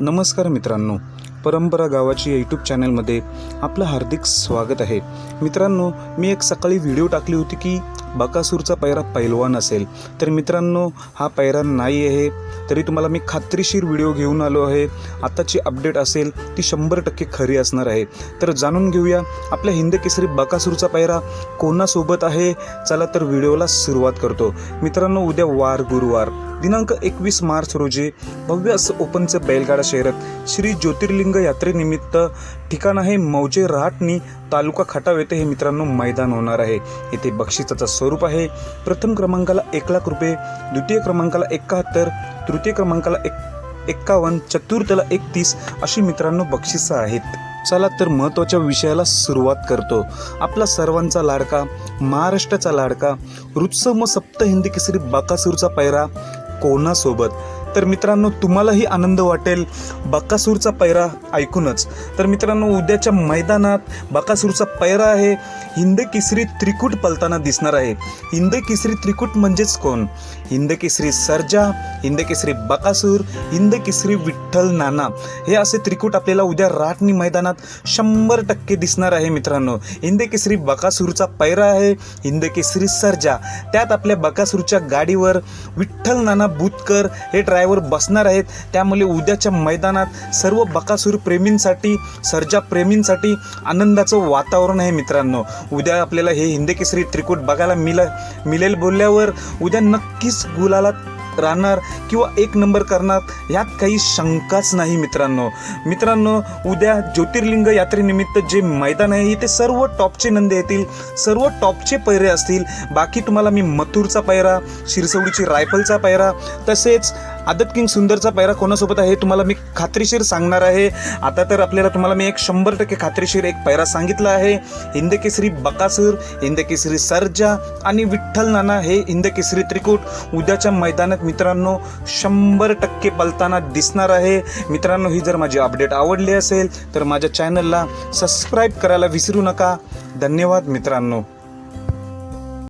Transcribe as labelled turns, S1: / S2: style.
S1: नमस्कार मित्रांनो. परंपरा गावाची या यूट्यूब चॅनलमध्ये आपलं हार्दिक स्वागत आहे. मित्रांनो मी एक सकाळी व्हिडिओ टाकली होती की बकासूरचा पैरा पैलवान असेल. तर मित्रांनो हा पैरा नाही आहे तरी तुम्हाला मी खात्रीशीर व्हिडिओ घेऊन आलो आहे. आताची अपडेट असेल ती शंभर टक्के खरी असणार आहे. तर जाणून घेऊया आपल्या हिंद केसरी बकासूरचा पैरा कोणासोबत आहे? चला तर व्हिडिओला सुरुवात करतो. मित्रांनो उद्या वार गुरुवार. दिनांक एकवीस मार्च रोजी भव्य असं ओपनचं बैलगाडा शहरात श्री ज्योतिर्लिंग यात्रेनिमित्त ठिकाण आहे मौजे रहाटणी तालुका खटाव येथे हे मित्रांनो मैदान होणार आहे. येथे बक्षिसाचं स्वरूप आहे. प्रथम क्रमांकाला एक लाख रुपये द्वितीय क्रमांकाला एकाहत्तर तृतीय क्रमांकाला एक एक्कावन्न चतुर्थला एकतीस अशी मित्रांनो बक्षिसं आहेत. चला तर महत्त्वाच्या विषयाला सुरुवात करतो. आपला सर्वांचा लाडका महाराष्ट्राचा लाडका रुत्सम सप्त हिंदी केसरी बाकासूरचा पैरा कोणासोबत तर मित्रांनो तुम्हालाही आनंद वाटेल बकासूरचा पैरा ऐकूनच. तर मित्रांनो उद्याच्या मैदानात बकासूरचा पैरा आहे. हिंद केसरी त्रिकूट पलताना दिसणार आहे. हिंद केसरी त्रिकूट म्हणजेच कोण? हिंद केसरी सर्जा हिंद केसरी बकासूर हिंद केसरी विठ्ठल नाना. हे असे त्रिकूट आपल्याला उद्या राटणी मैदानात शंभर टक्के दिसणार आहे मित्रांनो. हिंद केसरी बकासूरचा पैरा आहे हिंद केसरी सर्जा. त्यात आपल्या बकासूरच्या गाडीवर विठ्ठल नाना बुतकर हे ड्रायव्हर बसणार आहेत. त्यामुळे उद्याच्या मैदानात सर्व बकासूर प्रेमींसाठी सर्जा प्रेमींसाठी आनंदाचं वातावरण आहे मित्रांनो. उद्या आपल्याला हे हिंदकेसरी त्रिकूट बघायला मिल मिळेल बोलल्यावर उद्या नक्कीच गुलाला राहणार किंवा एक नंबर करणार यात काही शंकाच नाही मित्रांनो. मित्रांनो उद्या ज्योतिर्लिंग यात्रेनिमित्त जे मैदान आहे इथे सर्व टॉपचे नंदे येतील सर्व टॉपचे पैरे असतील. बाकी तुम्हाला मी मथुरचा पैरा शिरसवडीची रायफलचा पैरा तसेच आदत किंग सुंदरचा पैरा कोणासोबत आहे तुम्हाला मी खात्रीशीर सांगणार आहे. आता तर आपल्याला तुम्हाला मी एक शंभर टक्के खात्रीशीर एक पैरा सांगितला आहे. हिंदकेसरी बकासूर हिंदकेसरी सरजा सर्जा आणि विठ्ठल नाना हे हिंदकेसरी त्रिकूट उद्याच्या मैदानात मित्रांनो शंभर टक्के पलताना दिसणार आहे. मित्रांनो ही जर माझी अपडेट आवडली असेल तर माझ्या चॅनलला सबस्क्राईब करायला विसरू नका. धन्यवाद मित्रांनो.